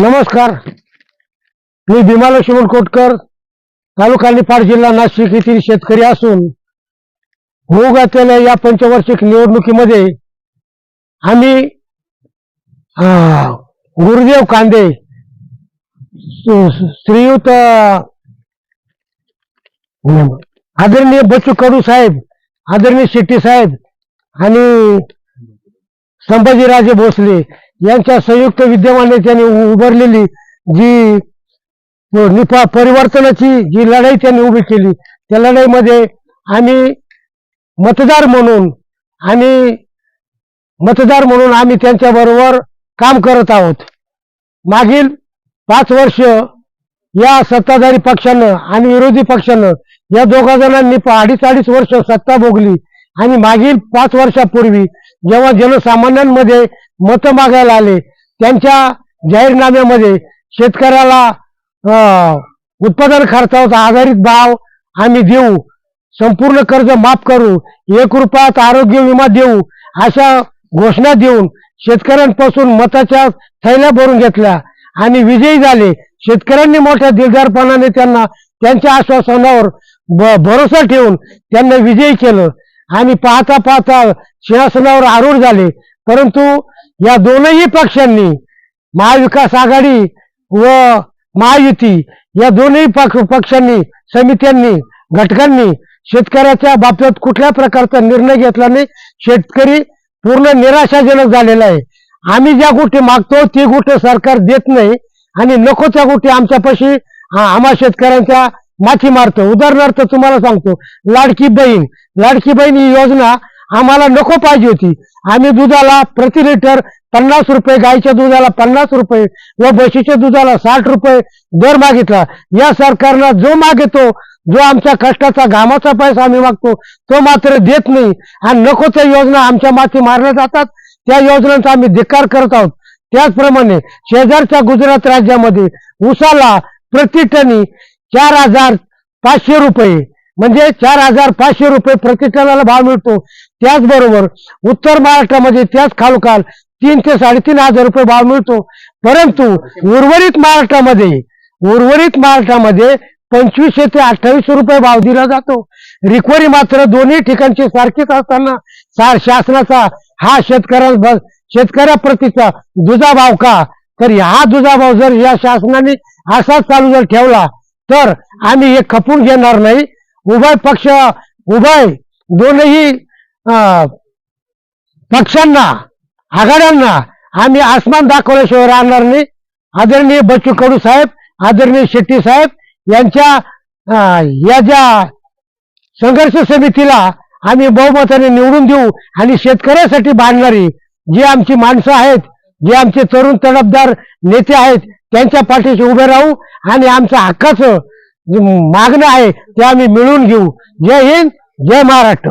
नमस्कार. मी भीमा लक्ष्मण कोटकर तालुका निफाड जिल्हा नाशिक येथील शेतकरी असून होऊ घातलेल्या या पंचवार्षिक निवडणुकीमध्ये आम्ही गुरुदेव कांदे श्रीयुत आदरणीय बच्चू कडू साहेब आदरणीय शेट्टी साहेब आणि संभाजीराजे भोसले यांच्या संयुक्त विद्यमाने त्यांनी उ- उभारलेली जी निफा परिवर्तनाची जी लढाई त्यांनी उभी केली त्या लढाईमध्ये आम्ही मतदार म्हणून आणि मतदार म्हणून आम्ही त्यांच्याबरोबर काम करत आहोत. मागील पाच वर्ष या सत्ताधारी पक्षानं आणि विरोधी पक्षानं या दोघा जणांनी अडीच अडीच वर्ष सत्ता भोगली आणि मागील पाच वर्षापूर्वी जेव्हा जनसामान्यांमध्ये मतं मागायला आले त्यांच्या जाहीरनाम्यामध्ये शेतकऱ्याला उत्पादन खर्चावर आधारित भाव आम्ही देऊ संपूर्ण कर्ज माफ करू एक रुपयात आरोग्य विमा देऊ अशा घोषणा देऊन शेतकऱ्यांपासून मताच्या थैल्या भरून घेतल्या आणि विजयी झाले. शेतकऱ्यांनी मोठ्या दिलदारपणाने त्यांना त्यांच्या आश्वासनावर भरोसा ठेवून त्यांना विजयी केलं. आणि पाहता पाहता सिंहासनावर आरूढ झाले. परंतु या दोनही पक्षांनी महाविकास आघाडी व महायुती या दोन्ही पक्ष पक्षांनी समित्यांनी घटकांनी शेतकऱ्याच्या बाबतीत कुठल्या प्रकारचा निर्णय घेतला नाही. शेतकरी पूर्ण निराशाजनक झालेला आहे. आम्ही ज्या गोष्टी मागतो ती गोष्ट सरकार देत नाही. आणि नको त्या गोष्टी आमच्यापाशी आम्हा शेतकऱ्यांच्या माथी मारतो उदाहरणार्थ तुम्हाला सांगतो लाडकी बहीण. लाडकी बहीण ही योजना आम्हाला नको पाहिजे होती. आम्ही दुधाला प्रति लिटर पन्नास रुपये गाईच्या दुधाला पन्नास रुपये व म्हशीच्या दुधाला साठ रुपये दर मागितला. या सरकारनं जो मागतो जो आमच्या कष्टाचा घामाचा पैसा आम्ही मागतो तो मात्र देत नाही. आणि नको त्या योजना आमच्या माथी मारल्या जातात. त्या योजनांचा आम्ही धिक्कार करत आहोत. त्याचप्रमाणे शेजारच्या गुजरात राज्यामध्ये उसाला प्रति टनी चार हजार पाचशे रुपये. म्हणजे चार हजार पाचशे रुपये प्रतिटनाला भाव मिळतो. त्याचबरोबर उत्तर महाराष्ट्रामध्ये त्याच खालोखाल तीन ते साडेतीन हजार रुपये भाव मिळतो. परंतु उर्वरित महाराष्ट्रामध्ये उर्वरित महाराष्ट्रामध्ये पंचवीसशे ते अठ्ठावीसशे रुपये भाव दिला जातो. रिकवरी मात्र दोन्ही ठिकाणची सारखीच असताना सा- शासनाचा हा शेतकऱ्या शेतकऱ्याप्रतीचा दुजाभाव का? तर हा दुजाभाव जर या शासनाने असाच चालू जर ठेवला तर आम्ही हे खपून घेणार नाही. उभय पक्ष उभय दोनही पक्षांना आघाड्यांना आम्ही आसमान दाखवल्याशिवाय राहणार नाही. आदरणीय बच्चू कडू साहेब आदरणीय शेट्टी साहेब यांच्या या ज्या संघर्ष समितीला आम्ही बहुमताने निवडून देऊ आणि शेतकऱ्यासाठी बांधणारी जी आमची माणसं आहेत जे आमचे तरुण तडफदार नेते आहेत त्यांच्या पाठीशी उभे राहू आणि आमच्या हक्काचं मागणं आहे ते आम्ही मिळवून घेऊ. जय हिंद जय महाराष्ट्र.